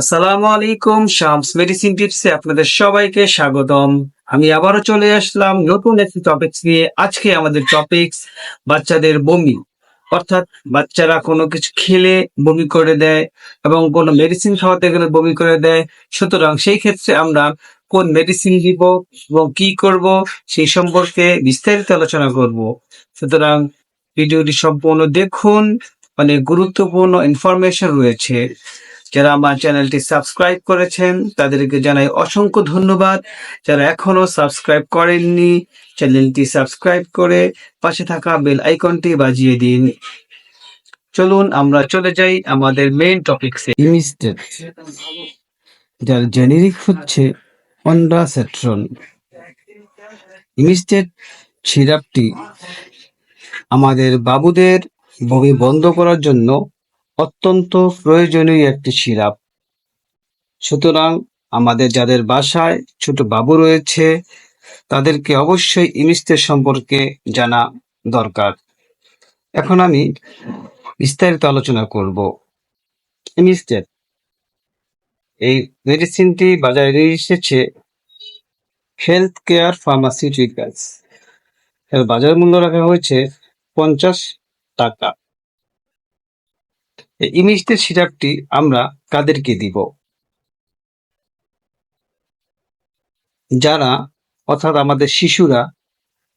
আসসালামু আলাইকুম, শামস মেডিসিন টিপসে আপনাদের সবাইকে স্বাগতম। আমি আবারও চলে আসলাম নতুন একটি টপিকস নিয়ে। আজকে আমাদের টপিকস বাচ্চাদের বমি। অর্থাৎ বাচ্চারা কোনো কিছু খেলে বমি করে দেয় এবং কোনো মেডিসিন খাওয়াতে গেলে বমি করে দেয়। সুতরাং সেই ক্ষেত্রে আমরা কোন মেডিসিন দিব এবং কি করব সেই সম্পর্কে বিস্তারিত আলোচনা করব। সুতরাং ভিডিওটি সম্পূর্ণ দেখুন। অনেক গুরুত্বপূর্ণ ইনফরমেশন রয়েছে। যারা আমার চ্যানেলটি সাবস্ক্রাইব করেছেন, তাদেরকে জানাই অসংখ্য ধন্যবাদ। যারা এখনও সাবস্ক্রাইব করেননি, চ্যানেলটি সাবস্ক্রাইব করে পাশে থাকা বেল আইকনটি বাজিয়ে দিন। চলুন, আমরা চলে যাই আমাদের মেইন টপিকসে ইমিস্টেট যার জেনেরিক হচ্ছে অন্ডাসেট্রন ইমিস্টেট সিরাপটি আমাদের বাবুদের বমি বন্ধ করার জন্য অত্যন্ত প্রয়োজনীয় একটি সিরাপ। সুতরাং আমাদের যাদের বাসায় ছোট বাবু রয়েছে, তাদেরকে অবশ্যই ইমিস্টের সম্পর্কে জানা দরকার। এখন আমি বিস্তারিত আলোচনা করব। ইমিস্টেট এই মেডিসিনটি বাজারে এসেছে হেলথ কেয়ার ফার্মাসিউটিক্যালস। এর বাজার মূল্য রাখা হয়েছে পঞ্চাশ টাকা। এই সিরাপটি আমরা কাদেরকে দিব। যারা, অর্থাৎ আমাদের শিশুরা,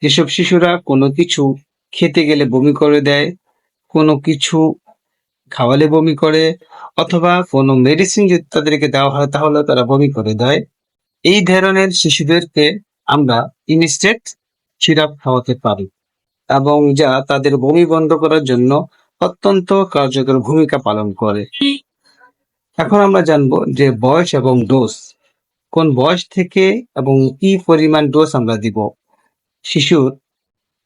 যেসব শিশুরা কোনো কিছু খেতে গেলে বমি করে দেয়, কোনো কিছু খাওয়ালে বমি করে, অথবা কোনো মেডিসিন যদি তাদেরকে দেওয়া হয়, তাহলে তারা বমি করে দেয়। এই ধরনের শিশুদেরকে আমরা ইনস্টেট সিরাপ খাওয়াতে পারি এবং যা তাদের বমি বন্ধ করার জন্য অত্যন্ত কার্যকর ভূমিকা পালন করে। এখন আমরা জানব যে বয়স এবং ডোজ কোন বয়স থেকে এবং কি পরিমাণ ডোজ আমরা দিব। শিশুর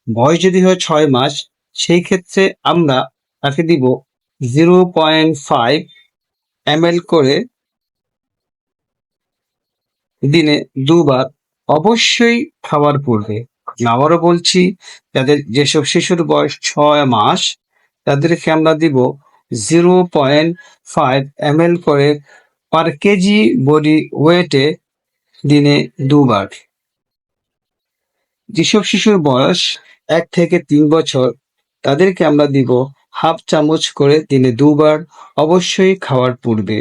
বয়স যদি হয় ছয় মাস, সেই ক্ষেত্রে আমরা তাকে দিব জিরো পয়েন্ট ফাইভ এম করে দিনে দুবার। অবশ্যই খাবার পূর্বে। আবারও বলছি, যাদের যেসব শিশুর বয়স ছয় মাস তাদেরকে আমরা দিব zero point five M L করে পার কেজি বডি ওয়েটে দিনে দুবার। যেসব শিশুর বয়স এক থেকে তিন বছর, তাদেরকে আমরা দিব হাফ চামচ করে দিনে দুবার অবশ্যই খাওয়ার পূর্বে।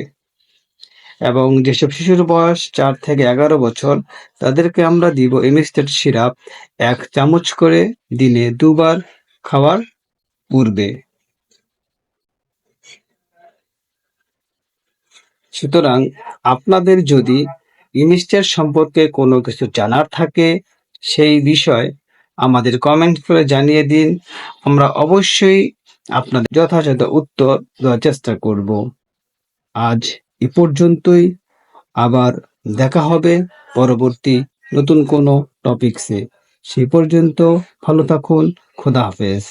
এবং যেসব শিশুর বয়স চার থেকে এগারো বছর, তাদেরকে আমরা দিব এমিস্টেট সিরাপ এক চামচ করে দিনে দুবার খাওয়ার পূর্বে। সুতরাং আপনাদের যদি ইমিস্টের সম্পর্কে কোনো কিছু জানার থাকে, সেই বিষয় আমাদের কমেন্ট করে জানিয়ে দিন। আমরা অবশ্যই আপনাদের যথাযথ উত্তর দেওয়ার চেষ্টা করব। আজ এ পর্যন্তই। আবার দেখা হবে পরবর্তী নতুন কোনো টপিকসে সেই পর্যন্ত ভালো থাকুন। খোদা হাফেজ।